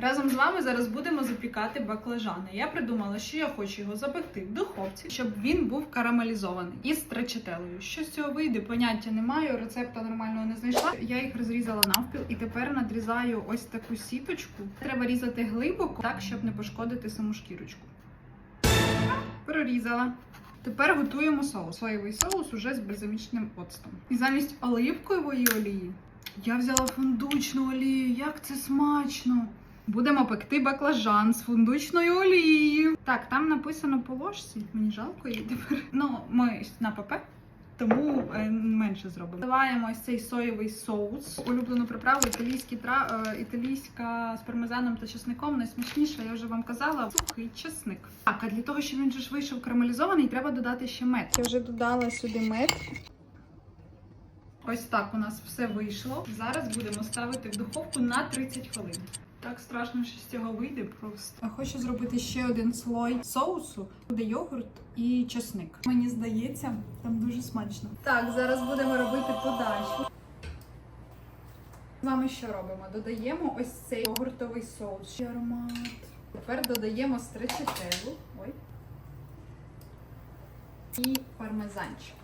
Разом з вами зараз будемо запікати баклажани. Я придумала, що я хочу його запекти в духовці, щоб він був карамелізований із тречетелею. Що з цього вийде, поняття не маю, рецепта нормального не знайшла. Я їх розрізала навпіл і тепер надрізаю ось таку сіточку. Треба різати глибоко, так щоб не пошкодити саму шкірочку. Прорізала. Тепер готуємо соус. Соєвий соус уже з бальзамічним оцтом. І замість оливкової олії я взяла фундучну олію. Як це смачно! Будемо пекти баклажан з фундучною олією. Так, там написано по ложці. Мені жалко її тепер. Ну, ми на ПП. Тому е, менше зробимо. Вливаємо ось цей соєвий соус, улюблену приправу, італійські тра... е, італійська з пармезаном та чесником. Найсмачніше, я вже вам казала, сухий чесник. Так, а для того, щоб він ж вийшов карамелізований, треба додати ще мед. Я вже додала сюди мед. Ось так у нас все вийшло. Зараз будемо ставити в духовку на 30 хвилин. Так страшно, що з цього вийде просто. Хочу зробити ще один слой соусу, буде йогурт і чесник. Мені здається, там дуже смачно. Так, зараз будемо робити подачу. З вами що робимо? Додаємо ось цей йогуртовий соус. Аромат. Тепер додаємо стречетелу. Ой. І пармезанчик.